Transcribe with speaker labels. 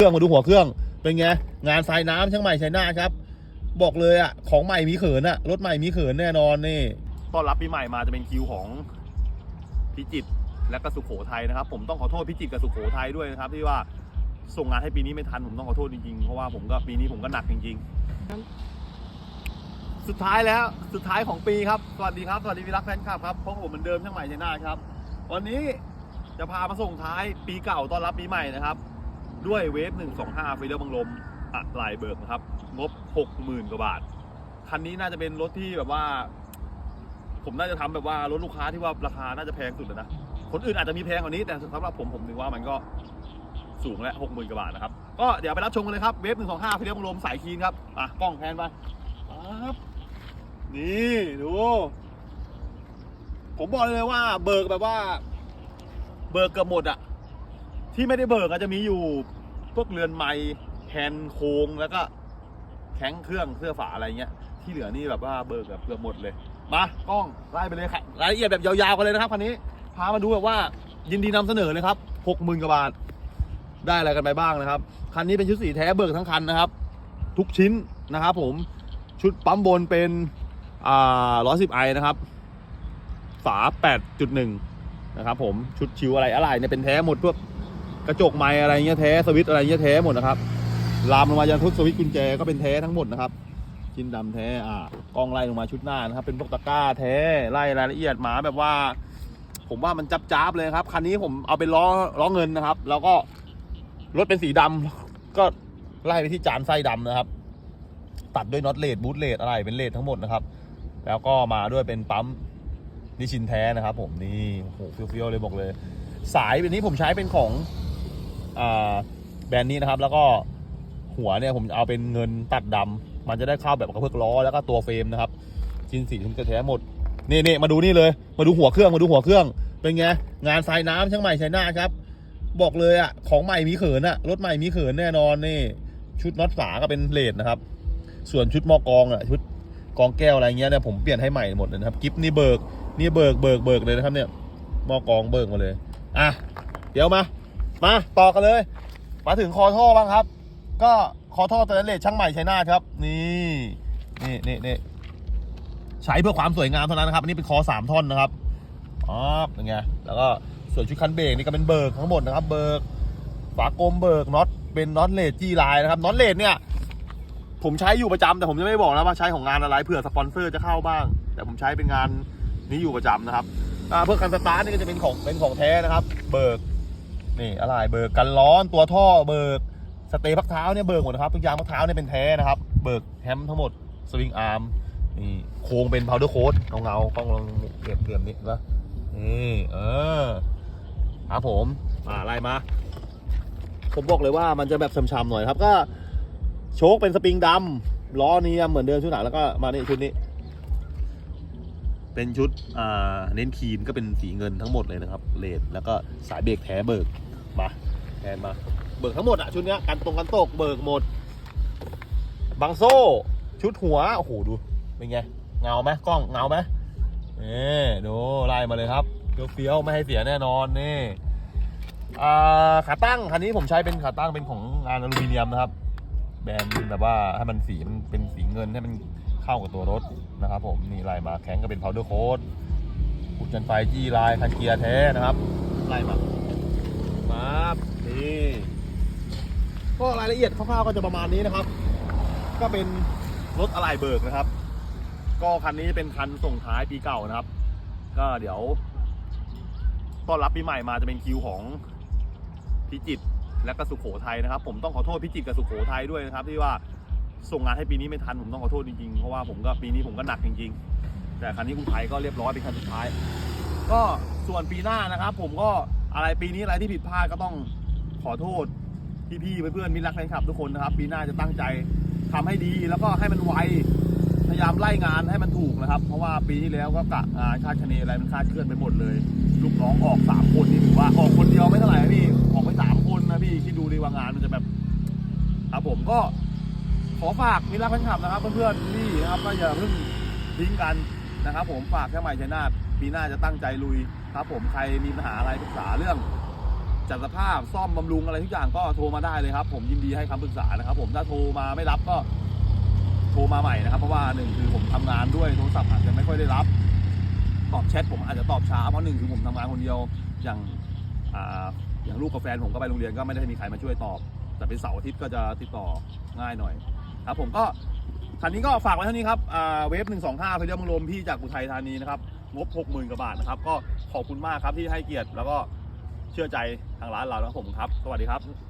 Speaker 1: เครื่องมาดูหัวเครื่องเป็นไงงานทรายน้ำช่างใหม่ชัยนาทครับ บอกเลยอะของใหม่มีเขินอะรถใหม่มีเขินแน่นอนนี่ต้อนรับปีใหม่มาจะเป็นคิวของพิจิตรและก็สุโขทัยนะครับ ผมต้องขอโทษพิจิตรกับสุโขทัยด้วยนะครับ ที่ว่าส่งงานให้ปีนี้ไม่ทันผมต้องขอโทษจริงๆเพราะว่าผมก็ปีนี้ผมก็หนักจริง ๆ สุดท้ายแล้วสุดท้ายของปีครับสวัสดีครับสวัสดีพี่รักแฟนคลับครับพบกับผมเหมือนเดิมช่างใหม่ชัยนาทครับ วันนี้จะพามาส่งท้ายปีเก่าต้อนรับปีใหม่นะครับ ด้วยเวฟ125ไฟเดอร์บังลมอะลายเบิกนะครับ งบ 60,000 กว่าบาท คันนี้น่าจะเป็นรถที่แบบว่า ผมน่าจะทำแบบว่ารถลูกค้าที่ว่าราคาน่าจะแพงสุดแล้วนะ คนอื่นอาจจะมีแพงกว่านี้ แต่สำหรับผมผมถือว่ามันก็สูงและ60,000กว่าบาทนะครับ ก็เดี๋ยวไปรับชมกันเลยครับ เวฟ125ไฟเดอร์บังลมสายคีนครับ อะ กล้องแพนไปปั๊บนี่ ดู ผมบอกเลยว่าเบิกแบบว่า เบิกเกือบหมดอะ ที่ไม่ได้เบิกอาจจะมีอยู่พวกเรือนไม้แฮนด์โค้งแล้วก็แข้งเครื่องเครื่อฝาอะไรเงี้ย ที่เหลือนี่แบบว่าเบิกแบบเกือบหมดเลย มากล้องไล่ไปเลยครับรายละเอียดแบบยาวๆกันเลยนะครับคันนี้ พามาดูแบบว่ายินดีนำเสนอเลยครับหกหมื่นกว่าบาท ได้อะไรกันไปบ้างนะครับ คันนี้เป็นชุดสีแท้เบิกทั้งคันนะครับ ทุกชิ้นนะครับผม ชุดปั๊มบนเป็นอ่าร้อยสิบไอนะครับ ฝา8.1นะครับผม ชุดชิวอะไรอะไรเนี่ยเป็นแท้หมดพวก กระจกไม้อะไรเงี้ยแท้สวิตอะไรเงี้ยแท้หมดนะครับลามลงมายันทุกสวิตกุญแจก็เป็นแท้ทั้งหมดนะครับชิ้นดำแท้อ่ากล้องไล่ลงมาชุดหน้านะครับ เป็นพวกตะกร้าแท้ไล่รายละเอียดหมาแบบว่า ผมว่ามันจับจ้าบเลยครับคันนี้ผมเอาเป็นล้อล้อเงินนะครับ แล้วก็รถเป็นสีดำก็ไล่ไปที่จานไส้ดำนะครับ ตัดด้วยน็อตเลดบูทเลดอะไรเป็นเลดทั้งหมดนะครับ แล้วก็มาด้วยเป็นปั๊มนิชินแท้นะครับ ผมนี่โอ้โหเฟี้ยวๆเลยบอกเลย สายแบบนี้ผมใช้เป็นของ แบรนด์นี้นะครับ แล้วก็หัวเนี่ยผมเอาเป็นเงินตัดดำมันจะได้เข้าแบบกระเพื่อล้อแล้วก็ตัวเฟรมนะครับชิ้นสีทุนจะแท้หมดนี่นี่มาดูนี่เลย มาดูหัวเครื่องมาดูหัวเครื่อง เป็นไงงานทรายน้ำช่างใหม่ชัยนาทครับ บอกเลยอะของใหม่มีเขินอะรถใหม่มีเขินแน่นอนนี่ ชุดน็อตฝาก็เป็นเลดนะครับ ส่วนชุดมอกองอะชุดกองแก้วอะไรเงี้ยเนี่ยผมเปลี่ยนให้ใหม่หมดเลยนะครับกิฟนี่เบิกนี่เบิกเบิกเบิกเลยนะครับเนี่ยมอกองเบิกมาเลย อะ เดี๋ยวมา มาต่อกันเลย มาถึงคอท่อบ้างครับ ก็คอท่อตัวนั้นเลทช่างใหม่ชัยนาทครับ นี่นี่นี่นี่ใช้เพื่อความสวยงามเท่านั้นนะครับ อันนี้เป็นคอสามท่อนนะครับอ๋อเป็นไงแล้วก็ส่วนชุดคันเบรกนี่ก็เป็นเบิกทั้งหมดนะครับ เบิกฝากลมเบิกน็อตเป็นน็อตเลทจี้ลายนะครับน็อตเลทเนี่ยผมใช้อยู่ประจำแต่ผมจะไม่บอกนะว่าใช้ของงานอะไรเผื่อสปอนเซอร์จะเข้าบ้าง แต่ผมใช้เป็นงานนี่อยู่ประจำนะครับเพื่อกันสตาร์ทนี่ก็จะเป็นของเป็นของแท้นะครับ เบิก นี่อะไรเบิกกันร้อนตัวท่อเบิกสเตย์พักเท้าเนี่ยเบิกหมดนะครับทุกอย่างพักเท้าเนี่ยเป็นแท้นะครับ เบิกแฮมทั้งหมดสวิงอาร์มนี่โครงเป็นพาวเดอร์โค้ดเงาเงาๆกล้องลองเก็บเก็บนี่นะนี่เออครับผมอ่าไล่มา ผมบอกเลยว่ามันจะแบบช้ำๆหน่อยครับก็โชคเป็นสปริงดำล้อเนียมเหมือนเดิมชุดหนังแล้วก็มานี่ชุดนี้ เป็นชุดเน้นคีนก็เป็นสีเงินทั้งหมดเลยนะครับเลดแล้วก็สายเบรกแท้เบิกมาแทนมาเบิกทั้งหมดอะชุดเนี้ยกันตรงกันตกเบิกหมดบังโซ่ชุดหัวโอ้โหดูเป็นไงเงาไหมกล้องเงาไหมนี่ดูไล่มาเลยครับเฟี้ยวๆไม่ให้เสียแน่นอนนี่ขาตั้งคันนี้ผมใช้เป็นขาตั้งเป็นของงานอลูมิเนียมนะครับ แบรนด์แบบว่าให้มันสีมันเป็นสีเงินให้มัน เข้ากับตัวรถนะครับผมนี่ลายมาแข็งก็เป็น powder coat อุดจันไฟจี้ลายคันเกียร์แท้นะครับไล่มามานี่ก็รายละเอียดคร่าวๆก็จะประมาณนี้นะครับ ก็เป็นรถอะไหล่เบิกนะครับ ก็คันนี้เป็นคันส่งท้ายปีเก่านะครับ ก็เดี๋ยวต้อนรับปีใหม่มาจะเป็นคิวของพิจิตรและก็สุโขทัยนะครับ ผมต้องขอโทษพิจิตรกับสุโขทัยด้วยนะครับ ที่ว่า ส่งงานให้ปีนี้ไม่ทันผมต้องขอโทษจริงๆเพราะว่าผมก็ปีนี้ผมก็หนักจริง ๆ แต่ครั้นี้อุทัยก็เรียบร้อยเป็นคันสุดท้าย ก็ส่วนปีหน้านะครับ ผมก็อะไรปีนี้อะไรที่ผิดพลาดก็ต้องขอโทษพี่ๆเพื่อนๆมิตรรักแฟนคลับทุกคนนะครับ ปีหน้าจะตั้งใจทำให้ดีแล้วก็ให้มันไวพยายามไล่งานให้มันถูกนะครับ เพราะว่าปีที่แล้วก็กะงานคาดคะเนอะไรมันคาดเคลื่อนไปหมดเลย ลูกน้องออกสามคนนี่ถือว่าออกคนเดียวไม่เท่าไหร่พี่ออกไปสามคนนะพี่คิดดูดีว่างานมันจะแบบครับผมก็ ขอฝากมิตรรักแฟนคลับนะครับเพื่อนๆนี่นะครับก็อย่าเพิ่งทิ้งกันนะครับ ผมฝากแค่ใหม่ชัยนาทปีหน้าจะตั้งใจลุยครับ ผมใครมีปัญหาอะไรปรึกษาเรื่อง จัดสภาพซ่อมบำรุงอะไรทุกอย่างก็โทรมาได้เลยครับ ผมยินดีให้คำปรึกษานะครับ ผมถ้าโทรมาไม่รับก็โทรมาใหม่นะครับเพราะว่าหนึ่งคือผมทำงานด้วยโทรศัพท์อาจจะไม่ค่อยได้รับ ตอบแชทผมอาจจะตอบช้าเพราะหนึ่งคือผมทำงานคนเดียวอย่างอ่าอย่างลูกกับแฟนผมก็ไปโรงเรียนก็ไม่ได้มีใครมาช่วยตอบ แต่เป็นเสาร์อาทิตย์ก็จะติดต่อง่ายหน่อย ครับผมก็คันนี้ก็ฝากไว้เท่านี้ครับอ่าเวฟหนึ่งสองห้าเพลินเมืองลมพี่จากอุทัยธานีนะครับ งบหกหมื่นกว่าบาทนะครับ ก็ขอบคุณมากครับที่ให้เกียรติแล้วก็เชื่อใจทางร้านเรานะครับผมครับ สวัสดีครับ